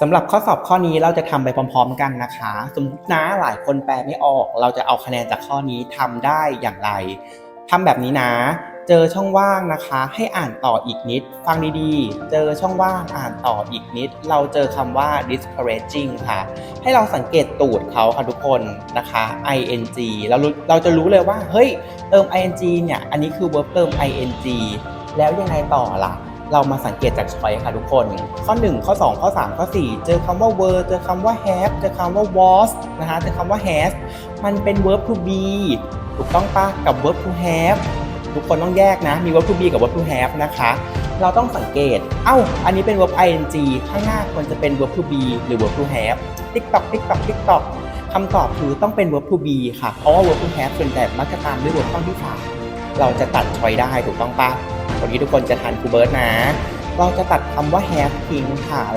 สำหรับข้อสอบข้อนี้เราจะทำไปพร้อม ๆ กันนะคะ สมมตินะหลายคนแปลไม่ออก เราจะเอาคะแนนจากข้อนี้ทำได้อย่างไรทำแบบนี้นะ เจอช่องว่างนะคะ ให้อ่านต่ออีกนิด ฟังดีๆ เจอช่องว่างอ่านต่ออีกนิด เราเจอคำว่า discouraging ค่ะ ให้เราสังเกตตูดเขาค่ะทุกคนนะคะ ing เราเราจะรู้เลยว่า เฮ้ย เติม ing เนี่ย อันนี้คือ verb เติม ing แล้วยังไงต่อล่ะ เรามาสังเกตจากช้อยค่ะทุกคน ข้อ 1 ข้อ 2 ข้อ 3 ข้อ 4 เจอคำว่า were เจอคำว่า have เจอคำว่า was นะคะเจอคำว่า has มันเป็น verb to be ถูกต้องปะกับ verb to have ทุกคนต้องแยกนะ มี verb to be กับ verb to have นะคะ เราต้องสังเกต เอ้า อันนี้เป็น verb ing ข้างหน้าควรจะเป็น verb to be หรือ verb to have ติ๊กตอกติ๊กตอกติ๊กตอกคำตอบคือต้องเป็น verb to be ค่ะ เพราะว่า verb to have ส่วนใหญ่มักจะตามด้วย verb ข้อที่สาม เราจะตัดชอยได้ถูกต้องปะวันนี้ทุกคนจะทันครูเบิร์ตนะ เราจะตัดคำว่า have ทิ้งค่ะและ